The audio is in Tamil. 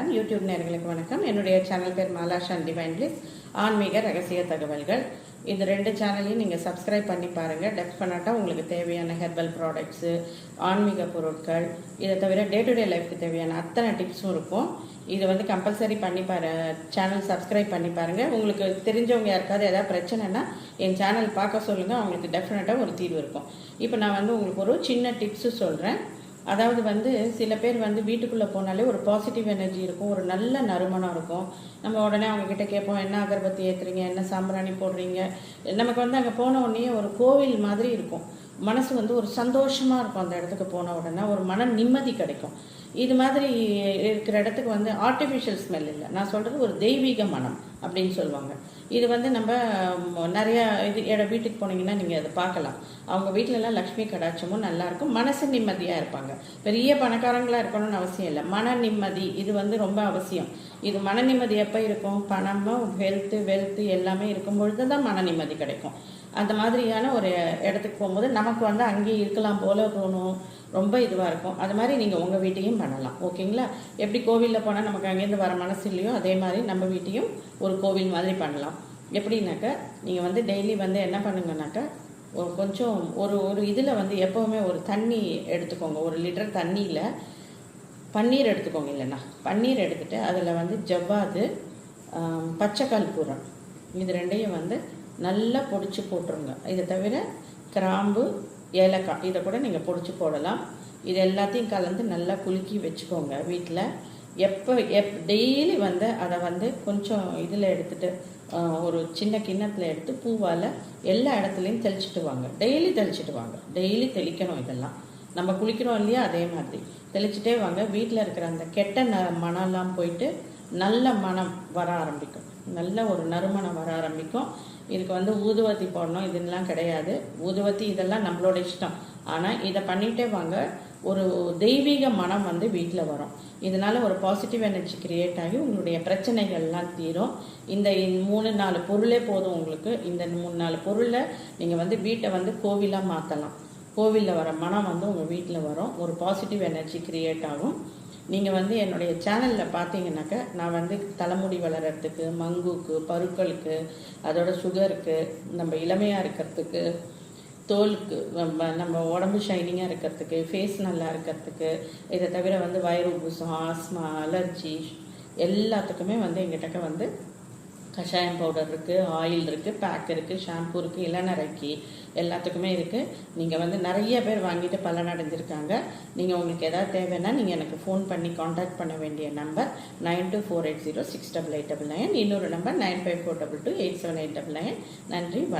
வணக்கம். யூடியூப் நேர்களுக்கு வணக்கம். என்னுடைய சேனல் பேர் மாலாஷான் டிவைன் ஆன்மீக ரகசிய தகவல்கள். இந்த ரெண்டு சேனலையும் நீங்கள் சப்ஸ்கிரைப் பண்ணி பாருங்கள் டெஃபினட்டாக உங்களுக்கு தேவையான ஹெர்பல் ப்ராடக்ட்ஸு ஆன்மீக பொருட்கள் இதை தவிர டே டு டே லைஃப்க்கு தேவையான அத்தனை டிப்ஸும் இருக்கும். இது வந்து கம்பல்சரி பண்ணி பாரு சேனல் சப்ஸ்கிரைப் பண்ணி பாருங்கள் உங்களுக்கு தெரிஞ்சவங்க யாருக்காவது ஏதாவது பிரச்சனைனா என் சேனல் பார்க்க சொல்லுங்கள் அவங்களுக்கு டெஃபினட்டாக ஒரு தீர்வு இருக்கும். இப்போ நான் வந்து உங்களுக்கு ஒரு சின்ன டிப்ஸு சொல்கிறேன் அதாவது வந்து சில பேர் வந்து வீட்டுக்குள்ளே போனாலே ஒரு பாசிட்டிவ் எனர்ஜி இருக்கும் ஒரு நல்ல நறுமணம் இருக்கும். நம்ம உடனே அவங்க கிட்ட கேட்போம் என்ன அகர்பத்தி ஏற்றுறீங்க என்ன சாம்பிராணி போடுறீங்க? நமக்கு வந்து அங்கே போன உடனே ஒரு கோவில் மாதிரி இருக்கும். மனசு வந்து ஒரு சந்தோஷமாக இருக்கும் அந்த இடத்துக்கு போன உடனே. ஒரு மன நிம்மதி கிடைக்கும். இது மாதிரி இருக்கிற இடத்துக்கு வந்து ஆர்டிஃபிஷியல் ஸ்மெல் இல்லை. நான் சொல்கிறது ஒரு தெய்வீக மனம் அப்படின்னு சொல்லுவாங்க. இது வந்து நம்ம நிறையா இது இட வீட்டுக்கு போனீங்கன்னா நீங்கள் அதை பார்க்கலாம். அவங்க வீட்டிலலாம் லக்ஷ்மி கடாட்சமும் நல்லாயிருக்கும் மனசு நிம்மதியாக இருப்பாங்க. பெரிய பணக்காரங்களாக இருக்கணும்னு அவசியம் இல்லை. மன நிம்மதி இது வந்து ரொம்ப அவசியம். இது மன நிம்மதி எப்போ இருக்கும்? பணமும் ஹெல்த்து வெல்த்து எல்லாமே இருக்கும் பொழுது தான் மன நிம்மதி கிடைக்கும். அந்த மாதிரியான ஒரு இடத்துக்கு போகும்போது நமக்கு நமக்கு வந்து அங்கேயே இருக்கலாம் போல தோணும். ரொம்ப இதுவாக இருக்கும். அது மாதிரி நீங்கள் உங்கள் வீட்டையும் பண்ணலாம். ஓகேங்களா? எப்படி கோவிலில் போனால் நமக்கு அங்கேருந்து வர மனசு இல்லையோ அதே மாதிரி நம்ம வீட்டையும் ஒரு கோவில் மாதிரி பண்ணலாம். எப்படின்னாக்கா நீங்கள் வந்து டெய்லி வந்து என்ன பண்ணுங்கனாக்கா ஒரு கொஞ்சம் ஒரு ஒரு இதில் வந்து எப்போவுமே ஒரு தண்ணி எடுத்துக்கோங்க. ஒரு லிட்டர் தண்ணியில் பன்னீர் எடுத்துக்கோங்க இல்லைண்ணா பன்னீர் எடுத்துகிட்டு அதில் வந்து ஜவ்வாது ஆம், பச்சை இது ரெண்டையும் வந்து நல்லா பொடிச்சு போட்டுருங்க. இதை தவிர கிராம்பு ஏலக்காய் இதை கூட நீங்கள் பொடிச்சு போடலாம். இது எல்லாத்தையும் கலந்து நல்லா குலுக்கி வச்சுக்கோங்க வீட்டில் எப்போ எப் டெய்லி வந்து அதை வந்து கொஞ்சம் இதில் எடுத்துட்டு ஒரு சின்ன கிண்ணத்தில் எடுத்து பூவால் எல்லா இடத்துலையும் தெளிச்சிட்டு வாங்க. டெய்லி தெளிச்சிட்டு வாங்க. டெய்லி தெளிக்கணும் இதெல்லாம். நம்ம குளிக்கிறோம் இல்லையா? அதே மாதிரி. தெளிச்சிட்டே வாங்க. வீட்டில் இருக்கிற அந்த கெட்ட ந மனம்லாம் போயிட்டு நல்ல மனம் வர ஆரம்பிக்கும். நல்ல ஒரு நறுமணம் வர ஆரம்பிக்கும். இதுக்கு வந்து ஊதுவத்தி போடணும் இதுலாம் கிடையாது. ஊதுவத்தி இதெல்லாம் நம்மளோட இஷ்டம். ஆனால் இதை பண்ணிகிட்டே வாங்க ஒரு தெய்வீக மனம் வந்து வீட்டில் வரும். இதனால் ஒரு பாசிட்டிவ் எனர்ஜி கிரியேட் ஆகி உங்களுடைய பிரச்சனைகள்லாம் தீரும். இந்த மூணு நாலு பொருளே போதும் உங்களுக்கு. இந்த மூணு நாலு பொருளை நீங்கள் வந்து வீட்டை வந்து கோவிலாக மாற்றலாம் கோவிலில் வர மனம் வந்து உங்கள் வீட்டில் வரும். ஒரு பாசிட்டிவ் எனர்ஜி கிரியேட் ஆகும். நீங்கள் வந்து என்னுடைய சேனலில் பார்த்தீங்கன்னாக்கா நான் வந்து தலைமுடி வளர்கிறதுக்கு மங்குக்கு பருக்களுக்கு அதோட சுகருக்கு நம்ம இளமையாக இருக்கிறதுக்கு தோலுக்கு நம்ம நம்ம உடம்பு ஷைனிங்காக இருக்கிறதுக்கு ஃபேஸ் நல்லா இருக்கிறதுக்கு இதை தவிர வந்து வயிறு உபுசம் ஆஸ்மா அலர்ஜி எல்லாத்துக்குமே வந்து எங்கிட்டக்க வந்து கஷாயம் பவுடர் இருக்குது ஆயில் இருக்குது பேக் இருக்குது ஷாம்பு இருக்குது இளநரைக்கி எல்லாத்துக்குமே இருக்குது நீங்கள் வந்து நிறைய பேர் வாங்கிட்டு பலனடைஞ்சிருக்காங்க நீங்கள் உங்களுக்கு எதாவது தேவைன்னா நீங்கள் எனக்கு ஃபோன் பண்ணி காண்டாக்ட் பண்ண வேண்டிய number nine two four eight zero six double eight double nine இன்னொரு number nine five four double two eight seven eight double nine நன்றி வணக்கம்.